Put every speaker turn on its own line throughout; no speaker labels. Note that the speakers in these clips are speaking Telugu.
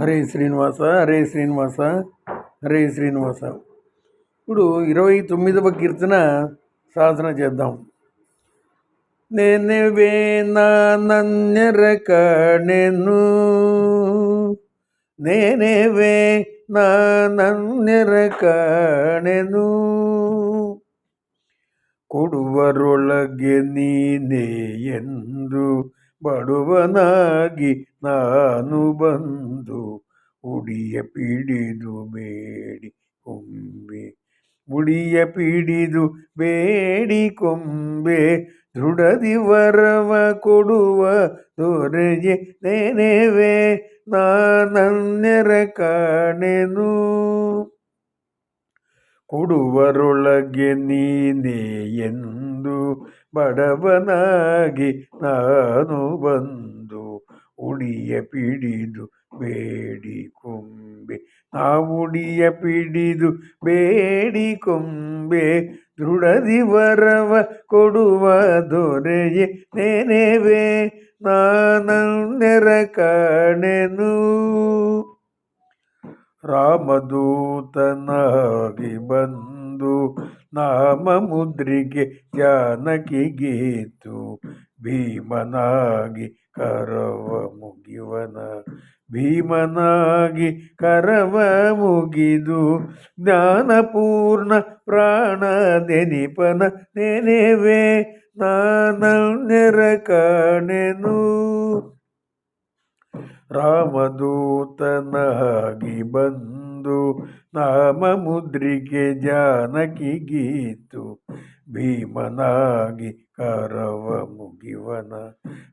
హరే శ్రీనివాస హరే శ్రీనివాస హరే శ్రీనివాస ఇప్పుడు ఇరవై తొమ్మిదవ కీర్తన సాధన చేద్దాం నేనవే నాన్నరక నేను నేనేవే ನಾನನ್ಯರಕ ನೆನು ಕೊಡುವರೊಳಗೆ ನೀನೇ ಎಂದು ಬಡವನಾಗಿ ನಾನು ಬಂದು ಉಡಿಯ ಪಿಡಿದು ಬೇಡಿ ಕೊಂಬೆ. ಉಡಿಯ ಪಿಡಿದು ಬೇಡಿ ಕೊಂಬೆ ದೃಢದಿ ವರವ ಕೊಡುವ ದೊರೆಗೆ ನೆನೆವೆ, ನಾನನ್ಯರ ಕಾಣೆನು. ಕೊಡುವರೊಳಗೆ ನೀನೇ ಎಂದು ಬಡವನಾಗಿ ನಾನು ಬಂದು ಉಡಿಯ ಪಿಡಿದು ಬೇಡಿ ಕೊಂಬೆ. ಆ ಉಡಿಯ ಪಿಡಿದು ಬೇಡಿ ಕೊಂಬೆ. ದೃಢದಿ ವರವ ಕೊಡುವ ದೊರೆಯೇ ನೆನೆವೆ. ನಾನೆರ ಕಾಣೆನು. ರಾಮದೂತನಾಗಿ ಬಂದು ನಾಮ ಮುದ್ರಿಗೆ ಜಾನಕಿ ಗೀತು. ಭೀಮನಾಗಿ ಕರವ ಮುಗಿವನ. ಭೀಮನಾಗಿ ಕರವ ಮುಗಿದು ಜ್ಞಾನಪೂರ್ಣ ಪ್ರಾಣ ನೆನಿಪನ ನೆನೆವೆ. ನಾನನ್ಯರ ಕಾಣೆನು. ರಾಮದೂತನಾಗಿ ಬಂದು నందు నామముద్రిగే జానకి గీతు భీమనాగి కరవ ముగివన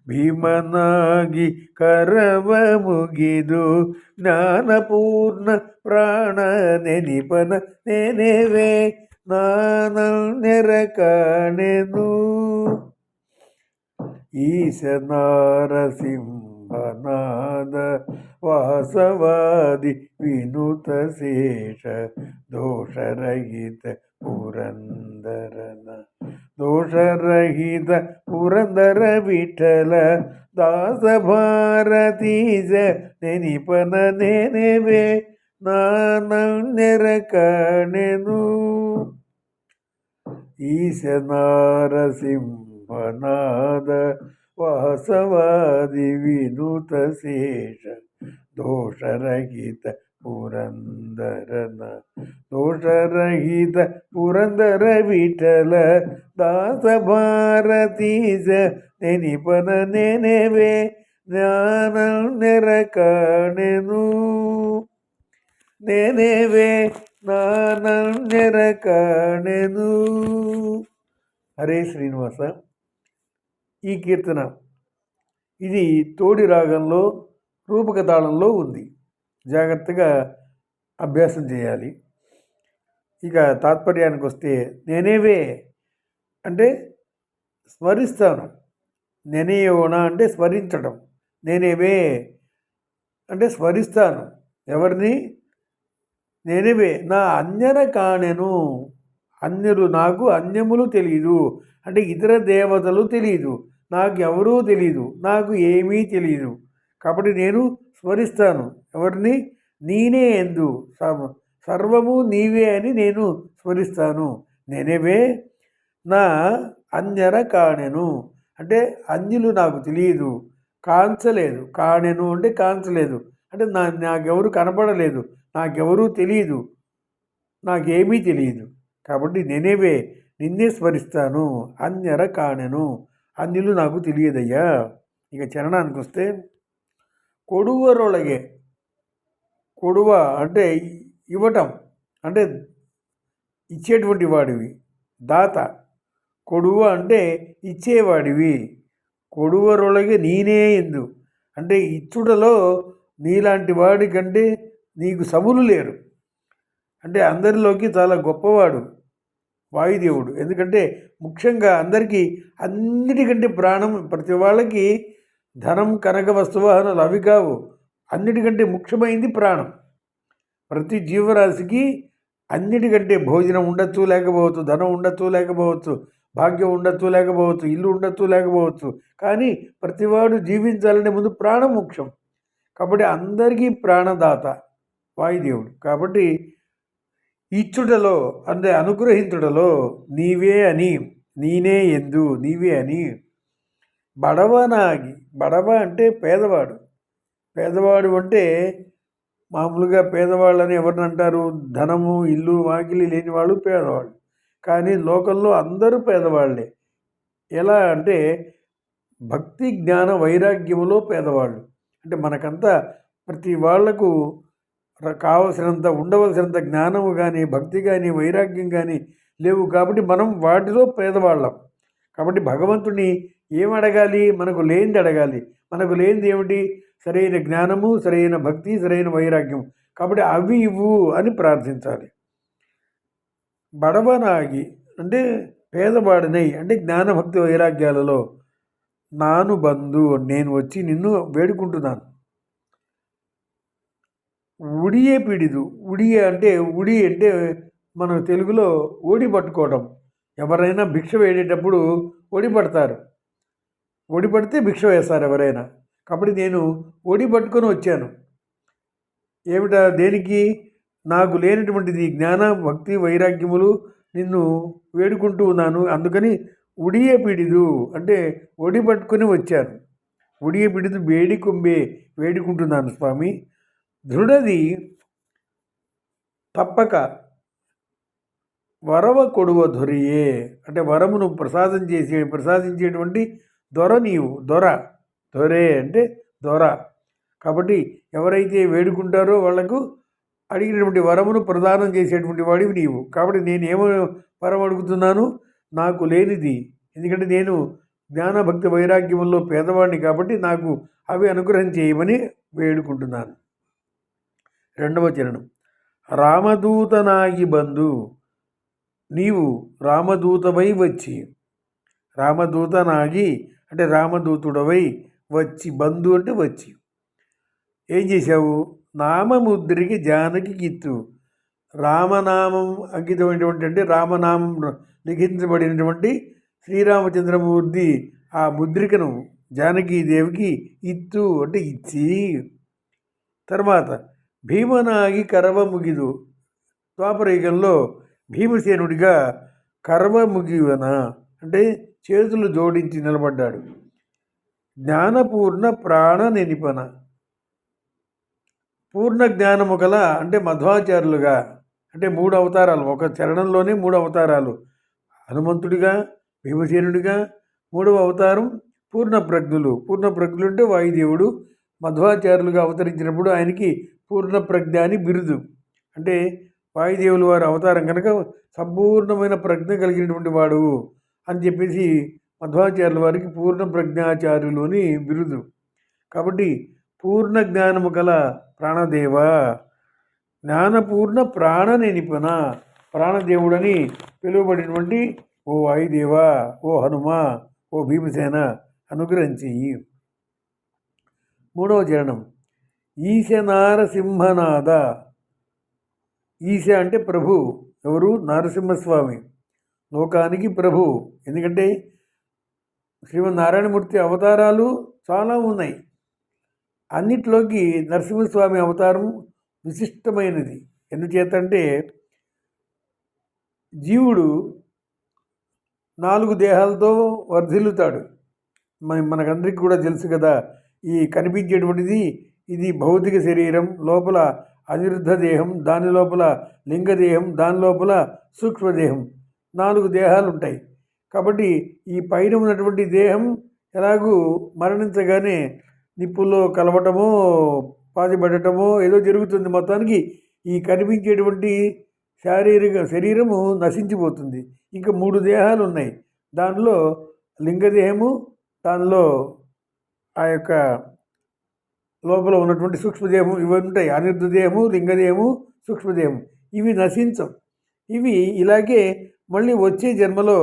భీమనాగి కరవ ముగిదు జ్ఞానపూర్ణ ప్రాణ నెనిపన నేనేవే ಕಾಣೆನು നിറകാണെന്നു ഈശനാരസിംഹ ಈಶನಾರಸಿಂಹನಾದ ವಾಸವಾದಿ ವಿನುತ ಶೇಷ ದೋಷರಹಿತ ಪುರಂದರನ. ದೋಷರಹಿತ ಪುರಂದರ ವಿಠಲ ದಾಸ ಭಾರತೀಜ ನೆನಿಪನ ನೆನೆವೆ ನಾನನ್ಯರ ಕಾಣೆನು ಈಶನಾರಸಿಂಹನಾದ ವಾಸವಾದಿ ವಿನೂತ ಶೇಷ. ದೋಷರಹಿತ ಪುರಂದರನ. ದೋಷರಹಿತ ಪುರಂದರ ವಿಠಲ. ದಾಸ ಭಾರತೀಶ ನೆನಿಪನ ನೆನೆವೆ. ಜ್ಞಾನ ನೆರ ಕಾಣೆನು. ನೆನೆವೆ ನಾನನ್ಯರ ಕಾಣೆನು. ಹರೇ ಶ್ರೀನಿವಾಸ. ఈ కీర్తన. ఇది తోడి రాగంలో రూపక తాళంలో ఉంది. జాగ్రత్తగా అభ్యాసం చేయాలి. ఇక తాత్పర్యానికి వస్తే నేనేవే అంటే స్మరిస్తాను. నేనేయోనా అంటే స్మరించడం. నేనేవే అంటే స్మరిస్తాను. ఎవరిని? నేనేవే. నా అన్యన కాణెను అన్యులు నాకు అన్యములు తెలియదు అంటే ఇతర దేవతలు తెలియదు నాకు ఎవరూ తెలియదు నాకు ఏమీ తెలియదు కాబట్టి నేను స్మరిస్తాను. ఎవరిని? నేనే ఎందు. సర్వము నీవే అని నేను స్మరిస్తాను. నేనేవే? నా అన్యర కాణెను. అంటే అన్యులు నాకు తెలియదు కాంచలేదు. కాణెను అంటే కాంచలేదు. అంటే నా నాకెవరు కనపడలేదు. నాకెవరూ తెలియదు నాకేమీ తెలియదు కాబట్టి నేనేవే? నిన్నే స్మరిస్తాను అన్యర కాణెను అన్యులు నాకు తెలియదయ్యా. ఇక చరణానికి వస్తే కొడువరొలగే కొడువ అంటే ఇవ్వటం అంటే ఇచ్చేటువంటి వాడివి దాత. కొడువ అంటే ఇచ్చేవాడివి కొడువరొలగే నేనే ఎందు. అంటే ఇచ్చుటలో నీలాంటి వాడి కంటే నీకు సములు లేరు. అంటే అందరిలోకి చాలా గొప్పవాడు. వాయుదేవుడు. ఎందుకంటే ముఖ్యంగా అందరికీ అన్నిటికంటే ప్రాణం ప్రతి వాళ్ళకి ధనం కనక వస్తువాహనాలు అవి కావు. అన్నిటికంటే ముఖ్యమైంది ప్రాణం. ప్రతి జీవరాశికి అన్నిటికంటే భోజనం ఉండొచ్చు లేకపోవచ్చు ధనం ఉండొచ్చు లేకపోవచ్చు భాగ్యం ఉండొచ్చు లేకపోవచ్చు ఇల్లు ఉండొచ్చు లేకపోవచ్చు. కానీ ప్రతివాడు జీవించాలంటే ముందు ప్రాణం ముఖ్యం. కాబట్టి అందరికీ ప్రాణదాత వాయుదేవుడు. కాబట్టి ఇచ్చుటలో అంటే అనుగ్రహించుడలో నీవే అని నేనే ఎందు నీవే అని. బడవనాగి బడవ అంటే పేదవాడు. పేదవాడు అంటే మామూలుగా పేదవాళ్ళని ఎవరిని అంటారు? ధనము ఇల్లు వాకిలి లేని వాళ్ళు పేదవాళ్ళు. కానీ లోకంలో అందరూ పేదవాళ్ళే. ఎలా అంటే భక్తి జ్ఞాన వైరాగ్యములో పేదవాళ్ళు. అంటే మనకంతా ప్రతి వాళ్ళకు కావలసినంత ఉండవలసినంత జ్ఞానము కానీ భక్తి కానీ వైరాగ్యం కానీ లేవు కాబట్టి మనం వాటిలో పేదవాళ్ళం. కాబట్టి భగవంతుని ఏం అడగాలి మనకు లేనిది అడగాలి. మనకు లేనిది ఏమిటి? సరైన జ్ఞానము సరైన భక్తి సరైన వైరాగ్యం. కాబట్టి అవి ఇవ్వు అని ప్రార్థించాలి. బడవనాగి అంటే పేదవాడినై అంటే జ్ఞానభక్తి వైరాగ్యాలలో నాను బంధు నేను వచ్చి నిన్ను వేడుకుంటున్నాను. ఉడియే పిడిదు. ఉడియే అంటే ఉడి అంటే మన తెలుగులో ఓడి పట్టుకోవడం ఎవరైనా భిక్ష వేడేటప్పుడు ఒడి పడతారు. ఒడి పడితే భిక్ష వేస్తారు ఎవరైనా. కాబట్టి నేను ఒడి పట్టుకొని వచ్చాను. ఏమిటా దేనికి? నాకు లేనటువంటిది జ్ఞాన భక్తి వైరాగ్యములు నిన్ను వేడుకుంటూ ఉన్నాను. అందుకని ఉడియే పిడిదు అంటే ఒడి పట్టుకొని వచ్చాను. ఉడియే పిడిదు వేడి కొంబే వేడుకుంటున్నాను స్వామి. దృఢది తప్పక వరవ కొడువ దొరియే అంటే వరమును ప్రసాదం చేసే ప్రసాదించేటువంటి దొర నీవు దొర దొరే అంటే దొర. కాబట్టి ఎవరైతే వేడుకుంటారో వాళ్ళకు అడిగినటువంటి వరమును ప్రదానం చేసేటువంటి వాడివి నీవు. కాబట్టి నేను ఏమో వరం అడుగుతున్నాను? నాకు లేనిది. ఎందుకంటే నేను జ్ఞానభక్తి వైరాగ్యముల్లో పేదవాడిని కాబట్టి నాకు అవి అనుగ్రహం చేయమని వేడుకుంటున్నాను. రెండవ చరణం. రామదూతనాగి బంధు నీవు రామదూతమై వచ్చి రామదూతనాగి అంటే రామదూతుడవై వచ్చి బంధు అంటే వచ్చి. ఏం చేశావు? నామముద్రికి జానకి గిత్తు రామనామం అంకితమైనటువంటి అంటే రామనామం లిఖించబడినటువంటి శ్రీరామచంద్రమూర్తి ఆ ముద్రికను జానకీదేవికి ఇత్తు అంటే ఇచ్చి తర్వాత భీమనాగి కరవ ముగిదు. ద్వాపరయుగంలో భీమసేనుడిగా కరవ ముగివన అంటే చేతులు జోడించి నిలబడ్డాడు. జ్ఞానపూర్ణ ప్రాణ నినిపన. పూర్ణ జ్ఞానము గల అంటే మధ్వాచార్యులుగా అంటే మూడు అవతారాలు. ఒక చరణంలోనే మూడు అవతారాలు. హనుమంతుడిగా భీమసేనుడిగా మూడవ అవతారం పూర్ణ ప్రజ్ఞులు పూర్ణ ప్రజ్ఞులు అంటే వాయుదేవుడు. మధ్వాచార్యులుగా అవతరించినప్పుడు ఆయనకి పూర్ణ ప్రజ్ఞ అని బిరుదు. అంటే వాయుదేవులు వారి అవతారం కనుక సంపూర్ణమైన ప్రజ్ఞ కలిగినటువంటి వాడు అని చెప్పేసి మధ్వాచార్యుల వారికి పూర్ణ ప్రజ్ఞాచార్యులు అని బిరుదు. కాబట్టి పూర్ణ జ్ఞానము గల ప్రాణదేవ జ్ఞానపూర్ణ ప్రాణ నిపుణ ప్రాణదేవుడని పిలువబడినటువంటి ఓ వాయుదేవ ఓ హనుమ ఓ భీమసేన అనుగ్రహించి. మూడవ చరణం ఈశ నారసింహనాథ ఈశ అంటే ప్రభు. ఎవరు? నరసింహస్వామి. లోకానికి ప్రభు. ఎందుకంటే శ్రీమన్నారాయణమూర్తి అవతారాలు చాలా ఉన్నాయి. అన్నిట్లోకి నరసింహస్వామి అవతారం విశిష్టమైనది. ఎందుచేతంటే జీవుడు నాలుగు దేహాలతో వర్ధిల్లుతాడు. మనకందరికీ కూడా తెలుసు కదా ఈ కనిపించేటువంటిది ఇది భౌతిక శరీరం లోపల అనిరుద్ధ దేహం దాని లోపల లింగదేహం దాని లోపల సూక్ష్మదేహం నాలుగు దేహాలు ఉంటాయి కాబట్టి ఈ పైన ఉన్నటువంటి దేహం ఎలాగూ మరణించగానే నిప్పుల్లో కలవటమో పాతిపడటమో ఏదో జరుగుతుంది. మొత్తానికి ఈ కనిపించేటువంటి శారీరక శరీరము నశించిపోతుంది. ఇంకా మూడు దేహాలు ఉన్నాయి దానిలో లింగదేహము దానిలో ఆ యొక్క లోపల ఉన్నటువంటి సూక్ష్మదేహము ఇవి ఉంటాయి. అనిర్ధదేహము లింగదేహము సూక్ష్మదేహము. ఇవి నశించవు. ఇవి ఇలాగే మళ్ళీ వచ్చే జన్మలో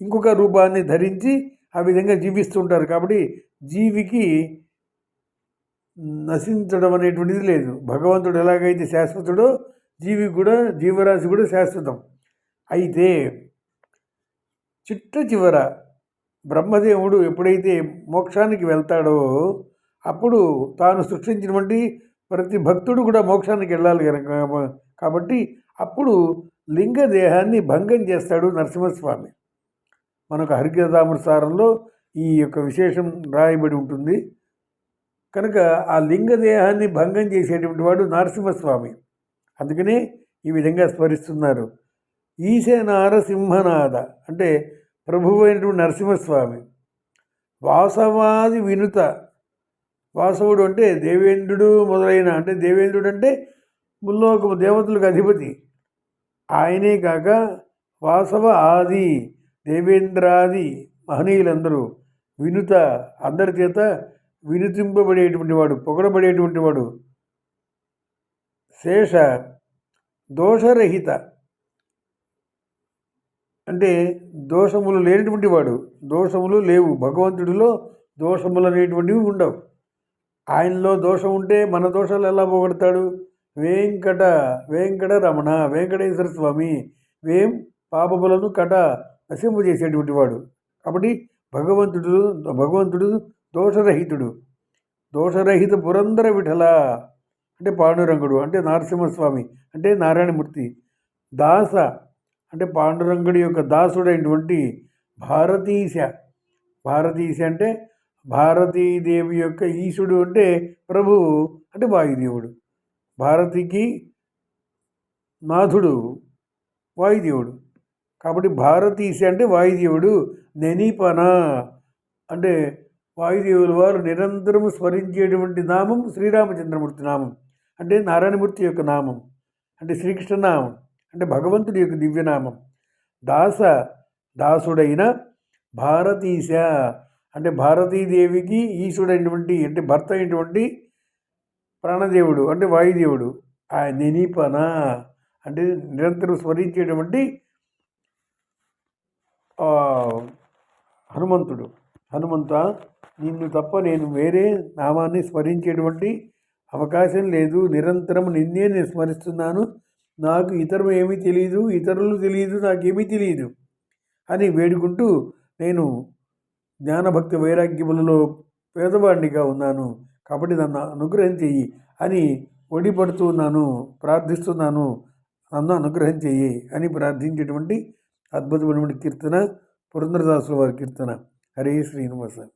ఇంకొక రూపాన్ని ధరించి ఆ విధంగా జీవిస్తుంటారు. కాబట్టి జీవికి నశించడం అనేటువంటిది లేదు. భగవంతుడు ఎలాగైతే శాశ్వతుడో జీవి కూడా జీవరాశి కూడా శాశ్వతం. అయితే చిట్ట చివర బ్రహ్మదేవుడు ఎప్పుడైతే మోక్షానికి వెళ్తాడో అప్పుడు తాను సృష్టించినటువంటి ప్రతి భక్తుడు కూడా మోక్షానికి వెళ్ళాలి కనుక కాబట్టి అప్పుడు లింగ దేహాన్ని భంగం చేస్తాడు నరసింహస్వామి. మనకు హరికథామృసారంలో ఈ యొక్క విశేషం రాయబడి ఉంటుంది. కనుక ఆ లింగ దేహాన్ని భంగం చేసేటువంటి వాడు నరసింహస్వామి. అందుకనే ఈ విధంగా స్మరిస్తున్నారు. ఈశనారసింహనాథ అంటే ప్రభువైనటువంటి నరసింహస్వామి. వాసవాది వినుత వాసవుడు అంటే దేవేంద్రుడు మొదలైన అంటే దేవేంద్రుడు అంటే ముల్లోకము దేవతలకు అధిపతి. ఆయనే కాక వాసవ ఆది దేవేంద్రాది మహనీయులందరూ వినుత అందరి చేత వినుతింపబడేటువంటి వాడు పొగడబడేటువంటి వాడు. శేష దోషరహిత. అంటే దోషములు లేనటువంటి వాడు దోషములు లేవు. భగవంతుడిలో దోషములు అనేటువంటివి ఉండవు. ఆయనలో దోషం ఉంటే మన దోషాలు ఎలా పోగొడతాడు? వెంకట వెంకట రమణ వెంకటేశ్వర స్వామి వేం పాపములను కట నశింపజేసేటువంటి వాడు. కాబట్టి భగవంతుడు భగవంతుడు దోషరహితుడు. దోషరహిత పురందర విఠల అంటే పాండురంగుడు అంటే నరసింహస్వామి అంటే నారాయణమూర్తి. దాస అంటే పాండురంగుడి యొక్క దాసుడైనటువంటి భారతీశ. భారతీశ అంటే భారతీదేవి యొక్క ఈశుడు అంటే ప్రభువు అంటే వాయుదేవుడు. భారతికి నాథుడు వాయుదేవుడు. కాబట్టి భారతీశ అంటే వాయుదేవుడు నెనీపన. అంటే వాయుదేవుల వారు నిరంతరము స్మరించేటువంటి నామం శ్రీరామచంద్రమూర్తి నామం. అంటే నారాయణమూర్తి యొక్క నామం. అంటే శ్రీకృష్ణ నామం. అంటే భగవంతుడి యొక్క దివ్యనామం. దాస దాసుడైన భారతీశ. అంటే భారతీదేవికి ఈశుడైనటువంటి అంటే భర్త అయినటువంటి ప్రాణదేవుడు అంటే వాయుదేవుడు. ఆ నినీపన అంటే నిరంతరం స్మరించేటువంటి హనుమంతుడు. హనుమంత నిన్ను తప్ప నేను వేరే నామాన్ని స్మరించేటువంటి అవకాశం లేదు. నిరంతరం నిన్నే నేను స్మరిస్తున్నాను. నాకు ఇతరం ఏమీ తెలియదు ఇతరులు తెలియదు నాకేమీ తెలియదు అని వేడుకుంటూ నేను జ్ఞానభక్తి వైరాగ్యములలో పేదవాడినిగా ఉన్నాను. కాబట్టి నన్ను అనుగ్రహం చెయ్యి అని ఒడిపడుతున్నాను ప్రార్థిస్తున్నాను. నన్ను అనుగ్రహం చెయ్యి అని ప్రార్థించేటువంటి అద్భుతమైనటువంటి కీర్తన పురంధరదాసుల వారి కీర్తన. హరే శ్రీనివాస.